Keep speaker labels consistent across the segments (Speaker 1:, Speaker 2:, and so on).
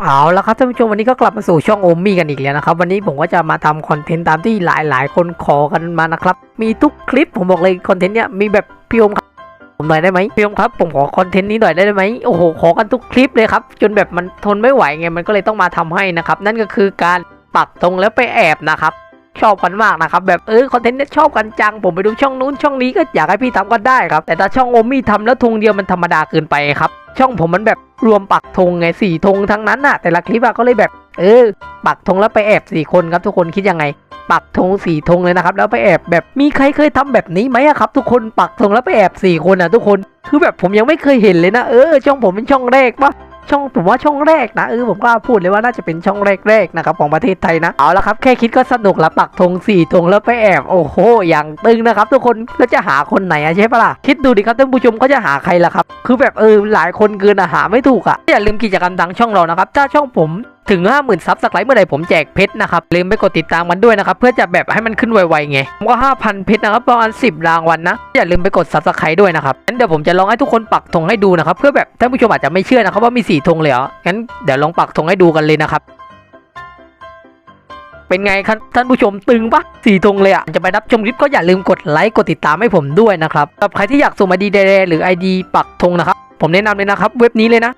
Speaker 1: เอาละครับท่านผู้ชมวันนี้ก็กลับมาสู่ช่องโอมมี่กันอีกแล้วนะครับ วันนี้ผมก็จะมาทำคอนเทนต์ตามที่หลายๆ คนขอกันมานะครับ มีทุกคลิปผมบอกเลยคอนเทนต์เนี้ยมีแบบพี่โอมครับผมหน่อยได้ไหมพี่โอมครับผมขอคอนเทนต์นี้หน่อยได้ไหมโอ้โหขอกันทุกคลิปเลยครับ จนแบบมันทนไม่ไหวไงมันก็เลยต้องมาทำให้นะครับ นั่นก็คือการปักธงแล้วไปแอบนะครับ ชอบกันมากนะครับแบบเออคอนเทนต์เนี้ยชอบกันจัง ผมไปดูช่องนู้นช่องนี้ก็อยากให้พี่ทำก็ได้ครับ แต่ถ้าช่องโอมมี่ทำแล้วธงเดียวมันธรรมดาเกินไปครับ ช่องผมมันแบบรวมปักธงไงสี่ธงทั้งนั้นน่ะ แต่ละคลิปอะก็เลยแบบ เออ ปักธงแล้วไปแอบสี่คนครับทุกคนคิดยังไง ปักธงสี่ธงเลยนะครับแล้วไปแอบแบบมีใครเคยทำแบบนี้ไหมครับ ทุกคนปักธงแล้วไปแอบสี่คนอะทุกคน คือแบบผมยังไม่เคยเห็นเลยนะเออช่องผมเป็นช่องแรกปะ ช่องผมว่าช่องแรกนะเออผมกล้าพูดเลยว่าน่าจะเป็นช่องแรกๆนะครับของประเทศไทยนะเอาละครับแค่คิดก็สนุกละปักธงสี่ธงแล้วไปแอบโอ้โหอย่างตึงนะครับ ทุกคนแล้วจะหาคนไหนอะใช่ปะล่ะคิดดูดิครับท่านผู้ชมเขาจะหาใครล่ะครับ คือแบบเออหลายคนเกินอะหาไม่ถูกอะอย่าลืมกิจกรรมทางช่องเรานะครับถ้าช่องผม ถึง 50,000ซับสไครต์เมื่อไหร่ผมแจกเพชรนะครับลืมไปกดติดตามกันด้วยนะครับเพื่อจะแบบให้มันขึ้นไวๆไงผมก็5,000เพชรนะครับประมาณ10รางวัลนะอย่าลืมไปกดซับสไครต์ด้วยนะครับงั้นเดี๋ยวผมจะลองให้ทุกคนปักธงให้ดูนะครับเพื่อแบบท่านผู้ชมอาจจะไม่เชื่อนะครับว่ามีสี่ธงเลยเหรองั้นเดี๋ยวลองปักธงให้ดูกันเลยนะครับเป็นไงครับท่านผู้ชมตึงปะสี่ธงเลยอะ จะไปรับชมคลิปก็อย่าลืมกดไลค์กดติดตามให้ผมด้วยนะครับสำหรับใครที่อยากส่งมาดีเดหรือ ID ปักธงนะครับ ผมแนะนำเลยนะครับ เว็บนี้เลยนะ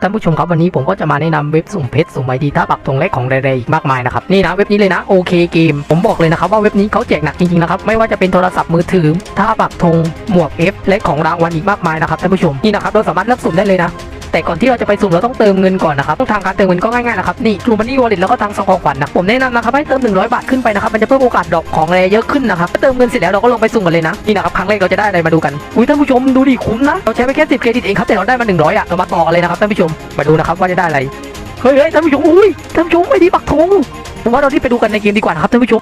Speaker 1: ท่านผู้ชมครับวันนี้ผมก็จะมาแนะนำเว็บสุ่มเพชรสุ่มไอดีท่าปักธงและของใดๆอีกมากมายนะครับนี่นะเว็บนี้เลยนะโอเคเกมผมบอกเลยนะครับว่าเว็บนี้เขาแจกหนักจริงๆนะครับไม่ว่าจะเป็นโทรศัพท์มือถือท่าปักธงหมวก F และของรางวัลอีกมากมายนะครับท่านผู้ชมนี่นะครับเราสามารถเลือกสุ่มได้เลยนะ แต่ก่อนที่เราจะไปสุ่มเราต้องเติมเงินก่อนนะครับทางการเติมเงินก็ง่ายๆนะครับนี่ทรูมันนี่วอลเล็ตแล้วก็ทางสองของขวัญนะผมแนะนำนะครับให้เติม 100 บาทขึ้นไปนะครับมันจะเพิ่มโอกาสดอปของอะไรเยอะขึ้นนะครับเติมเงินเสร็จแล้วเราก็ลงไปสุ่มกันเลยนะนี่นะครับครั้งแรกเราจะได้อะไรมาดูกันอุ้ยท่านผู้ชมดูดิคุ้มนะเราใช้ไปแค่10เครดิตเองครับแต่เราได้มา100อะเรามาต่อเลยนะครับท่านผู้ชมมาดูนะครับว่าจะได้อะไรเฮ้ยเฮ้ยท่านผู้ชมอุ้ยท่านผู้ชมไอ้ที่ปักธงผมว่าเราที่ไปดูกันในเกมดีกว่านะครับท่านผู้ชม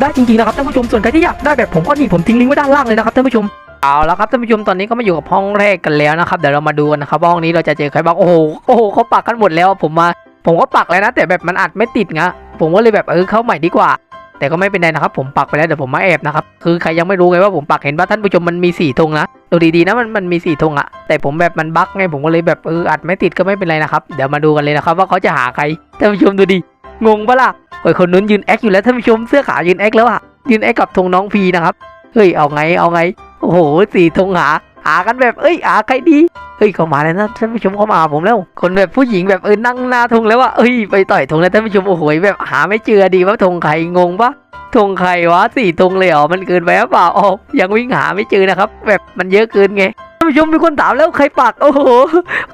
Speaker 1: ได้จริงๆนะครับท่านผู้ชมส่วนใครที่อยากได้แบบผมก็นี่ผมทิ้งลิงก์ไว้ด้านล่างเลยนะครับท่านผู้ชม เอาและครับท่านผู้ชมตอนนี้ก็มาอยู่กับห้องแรกกันแล้วนะครับเดี๋ยวเรามาดูกันนะครับห้องนี้เราจะเจอใครบ้างโอ้โหโอ้โหเขาปักกันหมดแล้ว ผมมา ผมก็ปักแล้วนะ แต่แบบมันอัดไม่ติดไงผมก็เลยแบบเออเข้าใหม่ดีกว่า แต่ก็ไม่เป็นไรนะครับ ผมปักไปแล้วเดี๋ยวผมมาแอบนะครับคือใครยังไม่รู้ไงว่าผมปักเห็นว่าท่านผู้ชมมันมีสี่ธงนะดูดีๆนะมันมันมีสี่ธงอะแต่ผมแบบมันบั๊กไงผมก็เลยแบบเอออัดไม่ติดก็ไม่เป็นไรนะครับเดี๋ยวมาดูกันเลยนะครับว่าเขาจะหาใครท่านผู้ชมดูดิงงปะล่ะโอ้ยคนนู้นยืนแอคอยู่แล้วท่านผู้ชมเสื้อขาวยืนแอคแล้วอะยืนแอคกับธงน้องพีนะครับเฮ้ยเอาไงเอาไงโอ้โหสี่ธงหาหากันแบบเอ้ยหาใครดีเฮ้ยเขามาแล้วนะท่านผู้ชมเขามาผมแล้ว คนแบบผู้หญิงแบบเออนั่งหน้าธงแล้วว่าเอ้ยไปต่อยธงแล้วท่านผู้ชมโอ้โหแบบหาไม่เจอดีว่าธงใครงงปะธงใครวะสี่ธงเลยเหรอมันเกินไปหรือเปล่าอ๋อยังวิ่งหาไม่เจอนะครับ แบบมันเยอะเกินไงท่านผู้ชมมีคนถามแล้วใครปักโอ้โห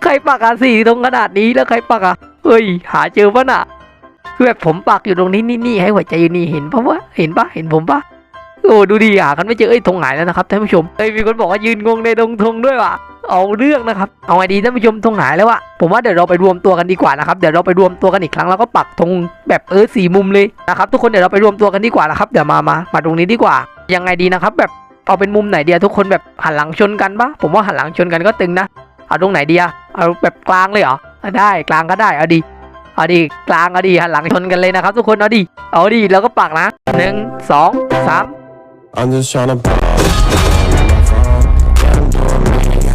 Speaker 1: ใครปักอะสี่ธงขนาดนี้แล้วใครปักอะเฮ้ย หาเจอปะน่ะคือแบบผมปักอยู่ตรงนี้นี่นี่ให้หัวใจอยู่นี่เห็นปะวะเห็นปะเห็นผมปะ โอ้ดูดีหากันไม่เจอเอ้ยธงหายแล้วนะครับท่านผู้ชมเอ้ยมีคนบอกว่ายืนงงในดงธงด้วยว่ะเอาเรื่องนะครับ เอาไงดีท่านผู้ชมธงหายแล้วอะผมว่าเดี๋ยวเราไปรวมตัวกันดีกว่านะครับ เดี๋ยวเราไปรวมตัวกันอีกครั้งแล้วก็ปักธงแบบเออสี่มุมเลยนะครับทุกคนเดี๋ยวเราไปรวมตัวกันดีกว่านะครับ เดี๋ยวมา มา มาตรงนี้ดีกว่า ยังไงดีนะครับแบบเอาเป็นมุมไหนเดียทุกคนแบบหันหลังชนกันปะผมว่าหันหลังชนกันก็ตึงนะ เอาตรงไหนดีอะเอาแบบกลางเลยเหรออะได้กลางก็ได้เอาดีเอาดีกลางเอาดีหันหลังชนกันเลยนะครับ ทุกคนเอาดีเอาดีแล้วก็ปักนะหนึ่งสองสาม
Speaker 2: I'm just tryna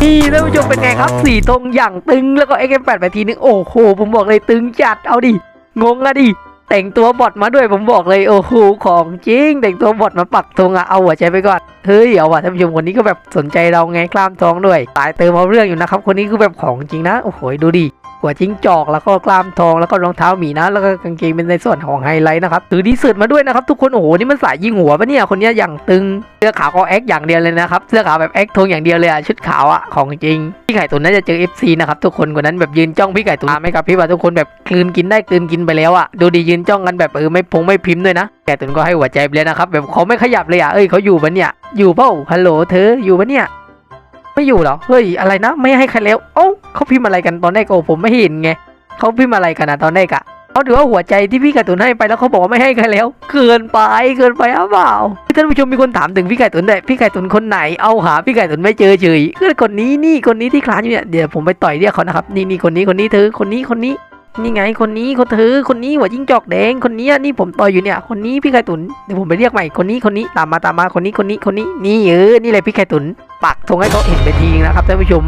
Speaker 1: นี่ท่านผู้ชมเป็นไงครับสี่ตรงอย่างตึงแล้วก็ XM8 ไปทีนึง โอ้โห ผมบอกเลยตึงจัดเอาดิ งงอะดิ แต่งตัวบอทมาด้วยผมบอกเลยโอ้โหของจริง แต่งตัวบอทมาปักธงอะเอาหัวใจไปก่อน เฮ้ย เอาว่ะท่านผู้ชมคนนี้ก็แบบสนใจเราไงกล้ามท้องด้วยสายเติมเอาเรื่องอยู่นะครับ คนนี้คือแบบของจริงนะ โอ้โหดูดิ หัวจิ้งจอกแล้วก็กล้ามทองแล้วก็รองเท้าหมีนะ แล้วก็กางเกงเป็นในส่วนของไฮไลท์นะครับถือดีเสิร์ตมาด้วยนะครับทุกคนโอ้โหนี่มันสายยิงหัวปะเนี่ยคนนี้อย่างตึงเสื้อขาวก็แอคอย่างเดียวเลยนะครับเสื้อขาวแบบแอคทงอย่างเดียวเลยอะชุดขาวอะของจริงพี่ไก่ตุนน่าจะเจอ FC นะครับทุกคนคนนั้นแบบยืนจ้องพี่ไก่ตุนไม่กับพี่ว่าทุกคนแบบกลืนกินได้กลืนกินไปแล้วอะดูดียืนจ้องกันแบบเออไม่พงไม่พิมพ์ด้วยนะไก่ตุนก็ให้หัวใจไปเลยนะครับแบบเขาไม่ขยับเลยอะเอ้ยเขาอยู่ปะเนี่ยอยู่เปล่าฮัลโหลเธออยู่ปะเนี่ย ไม่อยู่เหรอ เฮ้ยอะไรนะ ไม่ให้ใครแล้วเอ้าเขาพิมพ์อะไรกันตอนแรกโอ้ผมไม่เห็นไงเขาพิมพ์อะไรกันนะตอนแรกอะเขาถือว่าหัวใจที่พี่ไก่ตุนให้ไปแล้วเขาบอกว่าไม่ให้ใครแล้ว เกินไปเกินไปหรือเปล่าท่านผู้ชมมีคนถามถึงพี่ไก่ตุนด้วยพี่ไก่ตุนคนไหนเอาหาพี่ไก่ตุนไม่เจอเฉยคือคนนี้นี่คนนี้ที่คลานอยู่เนี่ยเดี๋ยวผมไปต่อยเรียกเขานะครับนี่นี่คนนี้คนนี้เธอคนนี้คนนี้ นี่ไงคนนี้คนเธอคนนี้หัวจิ้งจอกแดงคนนี้นี่ผมต่อยอยู่เนี่ย คนนี้พี่ไก่ตุนเดี๋ยวผมไปเรียกใหม่คนนี้คนนี้ตามมาตามมาคนนี้คนนี้คนนี้นี่เออนี่เลยพี่ไก่ตุนปักธงให้เขาเห็นไปทีนึงนะครับท่านผู้ชม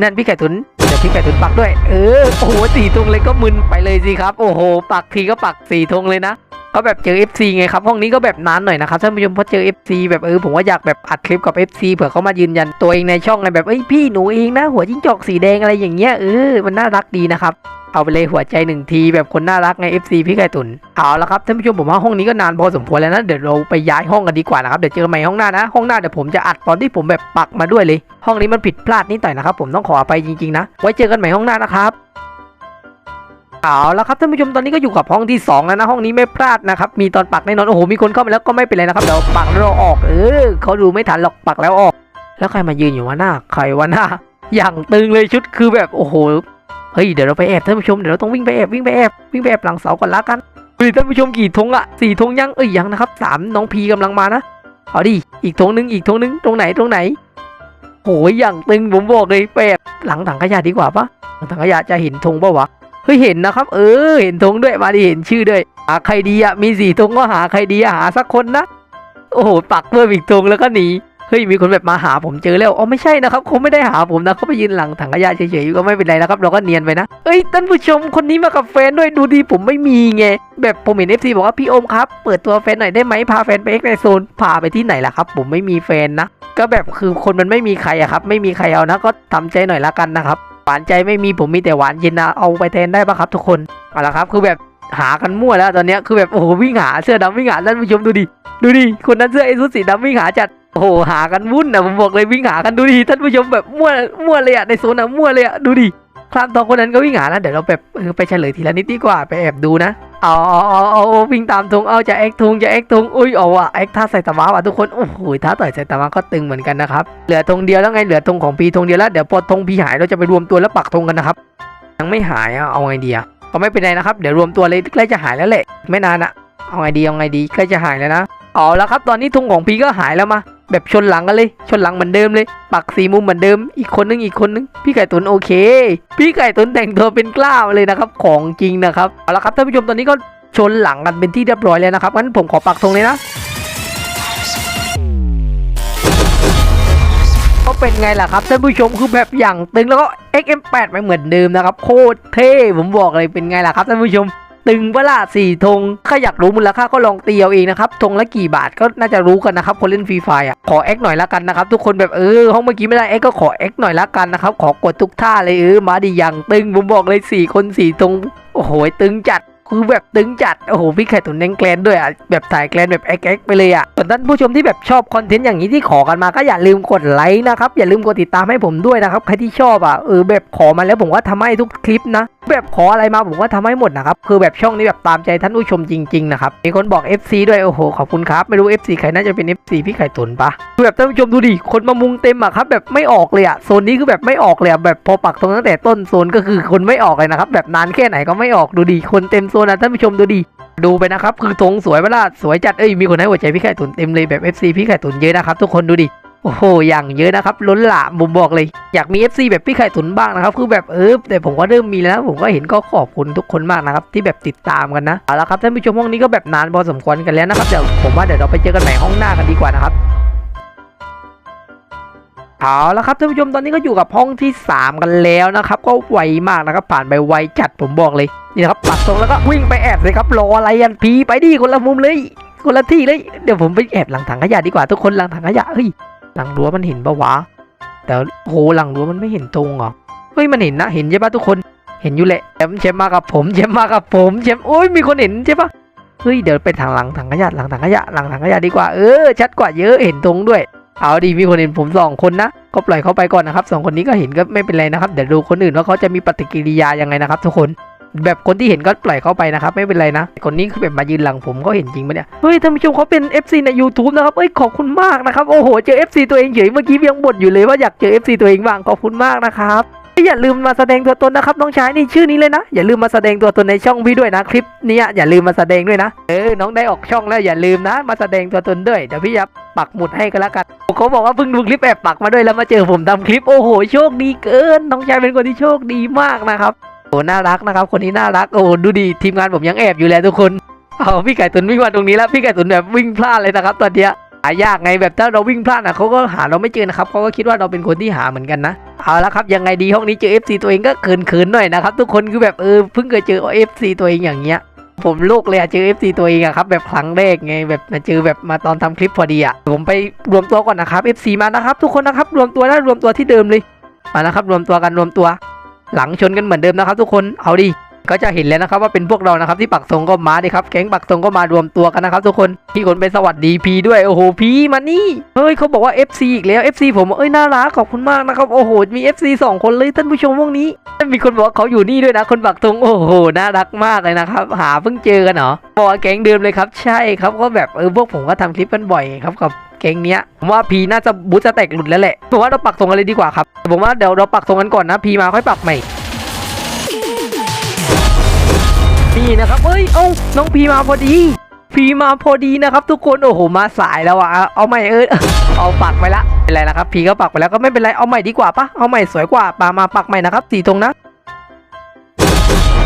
Speaker 1: นั่นพี่ไก่ตุนเดี๋ยวพี่ไก่ตุนปักด้วย เออโอ้โหสี่ธงเลยก็มึนไปเลยสิครับ โอ้โห ปักทีก็ปักสี่ธงเลยนะก็แบบเจอ FC ไงครับห้องนี้ก็แบบนานหน่อยนะครับท่านผู้ชมเพราะเจอ FC แบบเออผมว่าอยากแบบอัดคลิปกับ FC เผื่อเขามายืนยันตัวเองในช่องไงแบบเอ้ยพี่หนูเองนะหัวจิ้งจอกสีแดงอะไรอย่างเงี้ยเออมันน่ารักดีนะครับ เอาไปเลยหัวใจหนึ่งทีแบบคนน่ารักไง FC พี่ไก่ตุนเอาละครับท่านผู้ชมผมว่าห้องนี้ก็นานพอสมควรแล้วนะเดี๋ยวเราไปย้ายห้องกันดีกว่านะครับเดี๋ยวเจอกันใหม่ห้องหน้านะ ห้องหน้าเดี๋ยวผมจะอัดตอนที่ผมแบบปักมาด้วยเลย ห้องนี้มันผิดพลาดนิดหน่อยนะครับผมต้องขออภัยจริงๆนะ ไว้เจอกันใหม่ห้องหน้านะครับเอาละครับท่านผู้ชมตอนนี้ก็อยู่กับห้องที่2แล้วนะห้องนี้ไม่พลาดนะครับมีตอนปักแน่นอนโอ้โหมีคนเข้ามาแล้วก็ไม่เป็นไรนะครับเดี๋ยวปักแล้วเราออกเออเขาดูไม่ทันหรอกปักแล้วออก แล้วใครมายืนอยู่วะหน้าใครวะหน้าอย่างตึงเลยชุดคือแบบโอ้โห เฮ้ยเดี๋ยวเราไปแอบท่านผู้ชมเดี๋ยวเราต้องวิ่งไปแอบวิ่งไปแอบวิ่งไปแอบหลังเสาก่อนละกันเฮ้ยท่านผู้ชมกี่ธงอะสี่ธงยังเอ้ยยังนะครับสามน้องพีกำลังมานะเอาดิอีกธงนึงอีกธงนึงตรงไหนตรงไหนโหยอย่างตึงผมบอกเลยไปแอบหลังถังขยะดีกว่าปะหลังถังขยะจะเห็นธงปะวะเฮ้ยเห็นนะครับ เออเห็นธงด้วยมาดิเห็นชื่อด้วยหาใครดีอะมีสี่ธงก็หาใครดีอะหาสักคนนะโอ้โหปักเพิ่มอีกธงแล้วก็หนี ฮ้ยมีคนแบบมาหาผมเจอแล้วอ๋อไม่ใช่นะครับเขาไม่ได้หาผมนะเขาไปยืนหลังถังขยะเฉยๆก็ไม่เป็นไรนะครับ เราก็เนียนไปนะเอ้ยท่านผู้ชมคนนี้มากับแฟนด้วยดูดีผมไม่มีไงแบบผมเห็นเอฟซีบอกว่าพี่โอมครับ เปิดตัวแฟนหน่อยได้ไหมพาแฟนไปเอ็กในโซนพาไปที่ไหนล่ะครับ ผมไม่มีแฟนนะ ก็แบบคือคนมันไม่มีใครอะครับ ไม่มีใครเอานะ ก็ทำใจหน่อยละกันนะครับหวานใจไม่มีผมมีแต่หวานเย็นนะเอาไปแทนได้ปะครับ ทุกคนเอาละครับ คือแบบหากันมั่วแล้วตอนนี้คือแบบโอ้โหวิ่งหาเสื้อดำวิ่งหาท่านผู้ชมดูดิดูดิคนนั้นเสื้อไอ้ชุดสีดำวิ่งหาจัด โอ้โหหากันวุ่นนะผมบอกเลยวิ่งหากันดูดิท่านผู้ชมแบบมั่วมั่วเลยอะในโซนอะมั่วเลยอะดูดิคลามทองคนนั้นก็วิ่งหานะเดี๋ยวเราแบบไปเฉลยทีละนิดดีกว่าไปแอบดูนะเอาเอาเอาเอาวิ่งตามธงเอาจะแอคธงจะแอคธงอุ้ยเอาอะแอคท่าใส่ตะวาว่ะทุกคนโอ้โหท่าต่อยใส่ตะวาก็ตึงเหมือนกันนะครับเหลือธงเดียวแล้วไงเหลือธงของพีธงเดียวแล้วเดี๋ยวพอธงพีหายเราจะไปรวมตัวแล้วปักธงกันนะครับยังไม่หายอะเอาไงดีอะก็ไม่เป็นไรนะครับเดี๋ยวรวมตัวเลยใกล้จะหายแล้วแหละไม่นานอะเอาไงดีเอาไงดีใกล้จะหายแล้วนะเอาแล้วครับ ตอนนี้ธงของพีก็หายแล้วมา แบบชนหลังกันเลย ชนหลังเหมือนเดิมเลย ปักสีมุมเหมือนเดิม อีกคนนึงอีกคนนึง พี่ไก่ตุนโอเค พี่ไก่ตุนแต่งตัวเป็นกล้ามาเลยนะครับ ของจริงนะครับ เอาละครับท่านผู้ชมตอนนี้ก็ชนหลังกันเป็นที่เรียบร้อยแล้วนะครับ งั้นผมขอปักธงเลยนะ ก็เป็นไงล่ะครับท่านผู้ชมคือแบบอย่างตึงแล้วก็ XM8 ไปเหมือนเดิมนะครับ โคตรเท่ ผมบอกเลยเป็นไงล่ะครับท่านผู้ชม ตึงเวลาสี่ธงถ้าอยากรู้มูลค่าก็ลองตีเอาเองนะครับธงละกี่บาทก็น่าจะรู้กันนะครับคนเล่นฟรีไฟอะขอแอ็กหน่อยละกันนะครับทุกคนแบบเออห้องเมื่อกี้ไม่ได้แอ็กก็ขอแอ็กหน่อยละกันนะครับขอกดทุกท่าเลยเออมาดิอย่างตึงผมบอกเลยสี่คนสี่ธงโอ้โหตึงจัด คือแบบตึงจัด โอ้โหพี่ไข่ตุ๋นแดงแกลนด้วยอะ แบบถ่ายแกลนแบบแอ๊กๆไปเลยอะ ส่วนท่านผู้ชมที่แบบชอบคอนเทนต์อย่างนี้ที่ขอกันมาก็อย่าลืมกดไลค์นะครับ อย่าลืมกดติดตามให้ผมด้วยนะครับ ใครที่ชอบอะเออแบบขอมาแล้วผมก็ทำให้ทุกคลิปนะ แบบขออะไรมาผมก็ทำให้หมดนะครับ คือแบบช่องนี้แบบตามใจท่านผู้ชมจริงๆนะครับ มีคนบอก FC ด้วย โอ้โห ขอบคุณครับ ไม่รู้ FC ใครน่าจะเป็น FC พี่ไข่ตุ๋นปะคือแบบท่านผู้ชมดูดิ คนมามุงเต็มอะครับแบบไม่ออกเลยอะ โซนนี้คือแบบไม่ออกเลยอะแบบพอปักตรงตั้งแต่ต้นโซนก็คือคนไม่ออกเลยนะครับ แบบนานแค่ไหนก็ไม่ออกดูดิ คนเต็มโซนนะท่านผู้ชมดูดิดูไปนะครับคือธงสวยเวลาสวยจัดเอ้ยมีคนให้หัวใจพี่ไข่ตุนเต็มเลยแบบ FC พี่ไข่ตุนเยอะนะครับทุกคนดูดิโอ้โห อย่างเยอะนะครับ ล้นหลามผมบอกเลย อยากมี FC แบบพี่ไข่ตุนบ้างนะครับ คือแบบเออแต่ผมก็เริ่มมีแล้ว ผมก็เห็นก็ขอบคุณทุกคนมากนะครับ ที่แบบติดตามกันนะ เอาละครับท่านผู้ชมห้องนี้ก็แบบนานพอสมควรกันแล้วนะครับ เดี๋ยวผมว่าเดี๋ยวเราไปเจอกันใหม่ห้องหน้ากันดีกว่านะครับ เอาละครับท่านผู้ชมตอนนี้ก็อยู่กับห้องที่ 3 กันแล้วนะครับ ก็ไวมากนะครับ ผ่านไปไวจัดผมบอกเลยนี่นะครับปักตรงแล้วก็วิ่งไปแอบเลยครับรออะไรกันพีไปดิคนละมุมเลยคนละที่เลยเดี๋ยวผมไปแอบหลังถังขยะดีกว่าทุกคนหลังถังขยะเฮ้ยหลังรั้วมันเห็นปะวะแต่โหหลังรั้วมันไม่เห็นตรงเหรอเฮ้ยมันเห็นนะเห็นใช่ปะทุกคนเห็นอยู่แหละแชมป์แชมป์มากับผมแชมป์มากับผมแชมป์โอ้ยมีคนเห็นใช่ปะเฮ้ยเดี๋ยวไปทางหลังถังขยะหลังถังขยะหลังถังขยะดีกว่าเออชัดกว่าเยอะเห็นตรงด้วย เอาดีมีคนเห็นผมสองคนนะ ก็ปล่อยเขาไปก่อนนะครับสองคนนี้ก็เห็นก็ไม่เป็นไรนะครับ เดี๋ยวดูคนอื่นว่าเขาจะมีปฏิกิริยายังไงนะครับ ทุกคน แบบคนที่เห็นก็ปล่อยเขาไปนะครับ ไม่เป็นไรนะ คนนี้คือแบบมายืนหลังผมก็เห็นจริงปะเนี่ย เฮ้ยท่านผู้ชมเขาเป็น FC ใน YouTube นะครับ เอ้ยขอบคุณมากนะครับ โอ้โห เจอ FC ตัวเองเฉยเมื่อกี้ยังบ่นอยู่เลยว่าอยากเจอ FC ตัวเองบ้าง ขอบคุณมากนะครับ อย่าลืมมาแสดงตัวตนนะครับน้องชายนี่ชื่อนี้เลยนะ อย่าลืมมาแสดงตัวตนในช่องพี่ด้วยนะคลิปนี้อย่าลืมมาแสดงด้วยนะเออน้องได้ออกช่องแล้วอย่าลืมนะ มาแสดงตัวตนด้วยเดี๋ยวพี่จะปักหมุดให้ก็แล้วกันเขาบอกว่าเพิ่งดูคลิปแอบปักมาด้วยแล้วมาเจอผมทำคลิปโอ้โหโชคดีเกินน้องชายเป็นคนที่โชคดีมากนะครับโอ้น่ารักนะครับ คนนี้น่ารักโอ้ดูดีทีมงานผมยังแอบอยู่เลยทุกคนเอาพี่ไก่ตุนวิ่งมาตรงนี้แล้วพี่ไก่ตุนแบบวิ่งพลาดเลยนะครับตอนเนี้ยหายากไงแบบถ้าเราวิ่งพลาดอะเขาก็หาเราไม่เจอนะครับเขาก็คิดว่าเราเป็นคนที่หาเหมือนกันนะ เอาละครับยังไงดีห้องนี้เจอ FC ตัวเองก็เขินๆหน่อยนะครับทุกคนคือแบบเออเพิ่งเคยเจอ FC ตัวเองอย่างเงี้ยผมลูกเลยอะเจอ FC ตัวเองอะครับแบบครั้งแรกไงแบบมาเจอแบบมาตอนทำคลิปพอดีอะผมไปรวมตัวก่อนนะครับ FC มานะครับทุกคนนะครับรวมตัวนะรวมตัวที่เดิมเลยมานะครับรวมตัวกันรวมตัว หลังชนกันเหมือนเดิมนะครับ ทุกคนเอาดิ ก็จะเห็นแล้วนะครับว่าเป็นพวกเรานะครับที่ปักธงก็มาดิครับแก๊งปักธงก็มารวมตัวกันนะครับทุกคนพี่คนไปสวัสดีพีด้วยโอ้โหพีมานี่เฮ้ยเขาบอกว่า FC อีกแล้ว FC ผมเอ้ยน่ารักขอบคุณมากนะครับโอ้โหมี FC สองคนเลยท่านผู้ชมพวกนี้มีคนบอกว่าเขาอยู่นี่ด้วยนะคนปักธงโอ้โหน่ารักมากเลยนะครับหาเพิ่งเจอกันเหรอบอกแก๊งเดิมเลยครับใช่ครับก็แบบเออพวกผมก็ทำคลิปกันบ่อยครับกับแก๊งเนี้ยผมว่าพีน่าจะบูสแต็กหลุดแล้วแหละผมว่าเราปักธงกันเลยดีกว่าครับผมว่าเดี๋ยวเราปักธงกันก่อนนะพีมาค่อยปักใหม่ นี่นะครับเอ้ย เอ้า น้องพีมาพอดี พีมาพอดีนะครับ ทุกคน โอ้โห มาสายแล้วอะเอาใหม่เออเอาปักไปละ เป็นไรละครับ พีก็ปักไปแล้วก็ไม่เป็นไร เอาใหม่ดีกว่าปะเอาใหม่สวยกว่าปามาปักใหม่นะครับสีตรงนะ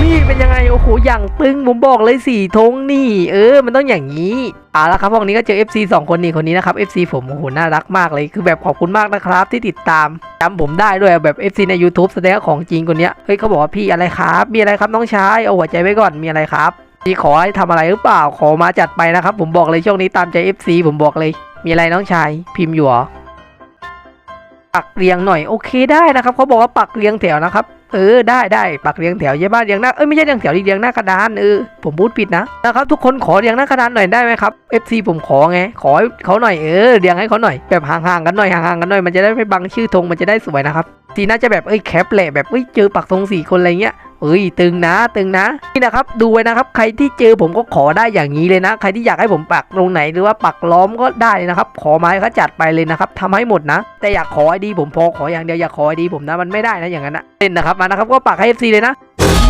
Speaker 1: นี่เป็นยังไงโอ้โหอย่างตึงผมบอกเลยสี่ธงนี่ เออ มันต้องอย่างนี้เอาละครับพวกนี้ก็เจอ FC สองคนนี้คนนี้นะครับ FC ผมโอ้โหน่ารักมากเลยคือแบบขอบคุณมากนะครับ ที่ติดตามจำผมได้ด้วยแบบ FC ใน YouTube แสดงของจริงคนเนี้ยเฮ้ยเขาบอกว่าพี่อะไรครับ มีอะไรครับน้องชายเอาหัวใจไว้ก่อนมีอะไรครับพี่ขอให้ทำอะไรหรือเปล่าขอมาจัดไปนะครับ ผมบอกเลยช่วงนี้ตามใจ FC ผมบอกเลย มีอะไรน้องชายพิมพ์อยู่หรอ ปักเรียงหน่อยโอเคได้นะครับเขาบอกว่าปักเรียงแถวนะครับเออได้ได้ปักเรียงแถวเยอะบ้านเรียงหน้าเอ้ยไม่ใช่เรียงแถวดิเรียงหน้ากระดานเออผมพูดผิดนะนะครับทุกคนขอเรียงหน้ากระดานหน่อยได้ไหมครับ FC ผมขอไงขอเขาหน่อยเออเรียงให้เขาหน่อยแบบห่างๆกันหน่อยห่างๆกันหน่อยมันจะได้ไม่บังชื่อธงมันจะได้สวยนะครับทีน่าจะแบบเอ้ยแคปแหละแบบเอ้ยเจอปักธงสี่คนอะไรเงี้ย เอ้ยตึงนะตึงนะนี่นะครับดูไว้นะครับ ใครที่เจอผมก็ขอได้อย่างนี้เลยนะ ใครที่อยากให้ผมปักตรงไหนหรือว่าปักล้อมก็ได้นะครับ ขอมาเขาจัดไปเลยนะครับทำให้หมดนะ แต่อยากขอไอดีผมพอขออย่างเดียวอยากขอไอดีผมนะมันไม่ได้นะอย่างนั้นนะเล่นนะครับมานะครับก็ปักให้ FC เลยนะ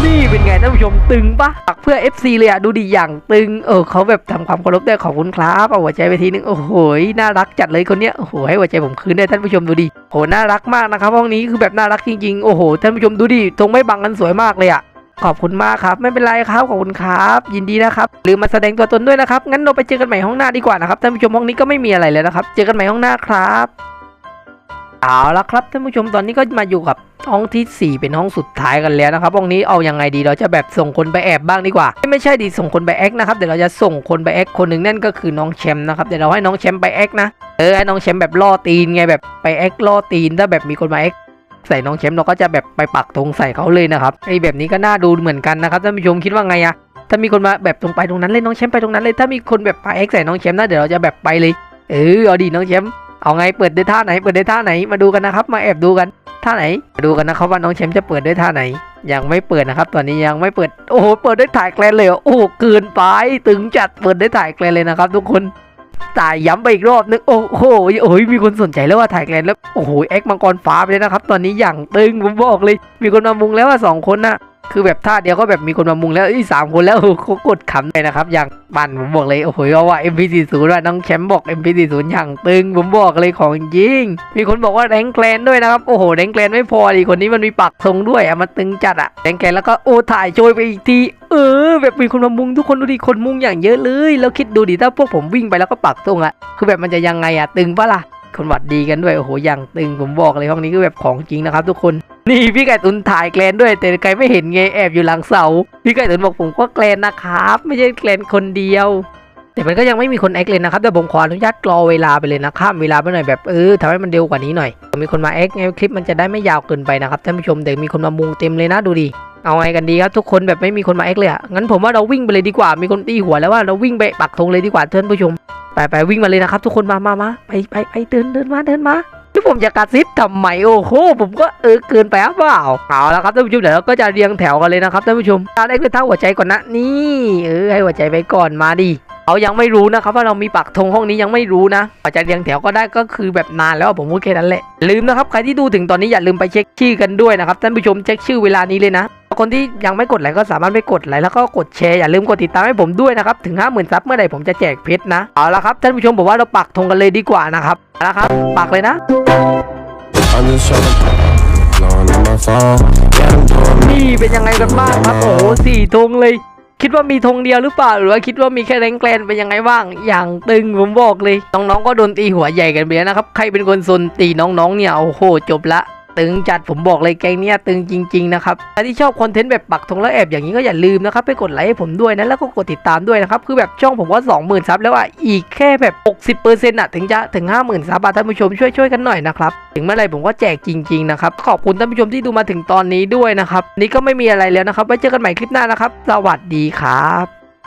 Speaker 1: นี่เป็นไงท่านผู้ชมตึงปะปักเพื่อ FC เลยอะดูดิอย่างตึงเออเขาแบบทำความเคารพได้ขอบคุณครับเอาหัวใจไปทีนึงโอ้โหน่ารักจัดเลยคนเนี้ยโอ้โหให้หัวใจผมคืนได้ท่านผู้ชมดูดิโหน่ารักมากนะครับห้องนี้คือแบบน่ารักจริงๆโอ้โหท่านผู้ชมดูดิธงไม่บังกันสวยมากเลยอะขอบคุณมากครับไม่เป็นไรครับขอบคุณครับ ยินดีนะครับลืมมาแสดงตัวตนด้วยนะครับงั้นเราไปเจอกันใหม่ห้องหน้าดีกว่านะครับท่านผู้ชมห้องนี้ก็ไม่มีอะไรแล้วนะครับ เจอกันใหม่ห้องหน้าครับเอาละครับท่านผู้ชมตอนนี้ก็มาอยู่กับ ห้องที่ 4 เป็นห้องสุดท้ายกันแล้วนะครับห้องนี้เอายังไงดีเราจะแบบส่งคนไปแอบบ้างดีกว่า ไม่ใช่ดีส่งคนไปแอคนะครับเดี๋ยวเราจะส่งคนไปแอคคนหนึ่งนั่นก็คือน้องแชมป์นะครับเดี๋ยวเราให้น้องแชมป์ไปแอคนะเออให้น้องแชมป์แบบล่อตีนไงแบบไปแอคล่อตีนถ้าแบบมีคนมาแอคใส่น้องแชมป์เราก็จะแบบไปปักธงใส่เขาเลยนะครับไอแบบนี้ก็น่าดูเหมือนกันนะครับท่านผู้ชมคิดว่าไงอะถ้ามีคนมาแบบตรงไปตรงนั้นเลยน้องแชมป์ไปตรงนั้นเลยถ้ามีคนแบบไปเอ็กใส่น้องแชมป์นะเดี๋ยวเราจะแบบไปเลยเออเอาดีน้องแชมป์ เอาไงเปิดด้วยท่าไหน เปิดด้วยท่าไหนมาดูกันนะครับ มาแอบดูกันท่าไหนมาดูกันนะครับว่าน้องแชมป์จะเปิดด้วยท่าไหน ยังไม่เปิดนะครับตอนนี้ยังไม่เปิดโอ้โหเปิดด้วยถ่ายแกลนเลยโอ้โหเกินไปตึงจัดเปิดด้วยถ่ายแกลนเลยนะครับ ทุกคนจ่ายย้ำไปอีกรอบนึงโอ้โหโอ้ยมีคนสนใจแล้วว่าถ่ายแกลนแล้วโอ้โหแอคมังกรฟ้าไปเลยนะครับ ตอนนี้อย่างตึงผมบอกเลย มีคนมามุงแล้วว่าสองคนน่ะ คือแบบท่าเดียวก็แบบมีคนมามุงแล้วอีสามคนแล้วเขากดขำเลยนะครับอย่างปั่นผมบอกเลยโอ้โหเอาว่า MP40 ว่าน้องแชมป์บอก MP40 อย่างตึงผมบอกเลยของจริง มีคนบอกว่าแรงแกลนด้วยนะครับโอ้โหแรงแกลนไม่พอดีคนนี้มันมีปักธงด้วยอะมันตึงจัดอะแรงแกลนแล้วก็โอ้ถ่ายโชยไปอีกทีเออแบบมีคนมามุงทุกคนดูดิคนมุงอย่างเยอะเลย แล้วคิดดูดิถ้าพวกผมวิ่งไปแล้วก็ปักธงอะคือแบบมันจะยังไงอะตึงปะล่ะคนหวัดดีกันด้วยโอ้โหอย่างตึงผมบอกเลยห้องนี้คือแบบของจริงนะครับทุกคน นี่พี่ไก่ตุนถ่ายแกลนด้วย แต่ไก่ไม่เห็นไงแอบอยู่หลังเสา พี่ไก่ตุนบอกผมก็แกลนนะครับ ไม่ใช่แกลนคนเดียว แต่มันก็ยังไม่มีคนแอคเลยนะครับแต่ผมขออนุญาตรอเวลาไปเลยนะข้ามเวลาไปหน่อยแบบเออทำให้มันเร็วกว่านี้หน่อยมีคนมาแอคไงคลิปมันจะได้ไม่ยาวเกินไปนะครับท่านผู้ชมแต่มีคนมามุงเต็มเลยนะดูดิเอาไงกันดีครับทุกคนแบบไม่มีคนมาแอคเลยอะงั้นผมว่าเราวิ่งไปเลยดีกว่า มีคนตีหัวแล้วว่าเราวิ่งไปปักธงเลยดีกว่าท่านผู้ชมไปไปวิ่งมาเลยนะครับทุกคนมามามาไปไปไปเดินเดินมาเดินมา ที่ผมจะกระซิบทำไมโอ้โหผมก็เออเกินไปหรือเปล่าเอาละครับท่านผู้ชมเดี๋ยวเราก็จะเรียงแถวกันเลยนะครับท่านผู้ชมตาได้คือเท่าหัวใจก่อนนะนี่เออให้หัวใจไปก่อนมาดิเขายังไม่รู้นะครับว่าเรามีปักธงห้องนี้ยังไม่รู้นะอาจจะเรียงแถวก็ได้ก็คือแบบนานแล้วผมพูดแค่นั้นแหละลืมนะครับใครที่ดูถึงตอนนี้อย่าลืมไปเช็คชื่อกันด้วยนะครับท่านผู้ชมเช็คชื่อเวลานี้เลยนะคนที่ยังไม่กดไลค์ก็สามารถไปกดไลค์แล้วก็กดแชร์อย่าลืมกดติดตามให้ผมด้วยนะครับถึง 5 0,000ซับเมื่อไหร่ผมจะแจกเพชรนะเอาละครับท่านผู้ชมบอกว่าเราปักธงกันเลยดีกว่านะครับ เอาละครับปักเลยนะ
Speaker 2: I'm just tryna blowing on my phone. Yeah, I'm doing me.
Speaker 1: นี่เป็นยังไงกันบ้างครับ โอ้โหสี่ธงเลย คิดว่ามีธงเดียวหรือเปล่า หรือว่าคิดว่ามีแค่แรงแกลนเป็นยังไงบ้าง อย่างตึงผมบอกเลย น้องๆก็โดนตีหัวใหญ่กันไปแล้วนะครับ ใครเป็นคนซนตีน้องๆเนี่ย โอ้โห จบละ ตึงจัดผมบอกเลยแก๊งเนี้ยตึงจริง ๆ นะครับใครที่ชอบคอนเทนต์แบบปักธงแล้วแอบอย่างนี้ก็อย่าลืมนะครับไปกดไลค์ให้ผมด้วยนะแล้วก็กดติดตามด้วยนะครับคือแบบช่องผมว่า20,000ซับแล้วอะอีกแค่แบบ 60%อะถึงจะถึง 50,000ซับอะท่านผู้ชมช่วยช่วยกันหน่อยนะครับถึงเมื่อไรผมก็แจกจริงๆนะครับขอบคุณท่านผู้ชมที่ดูมาถึงตอนนี้ด้วยนะครับนี่ก็ไม่มีอะไรแล้วนะครับไว้เจอกันใหม่คลิปหน้านะครับ สวัสดีครับ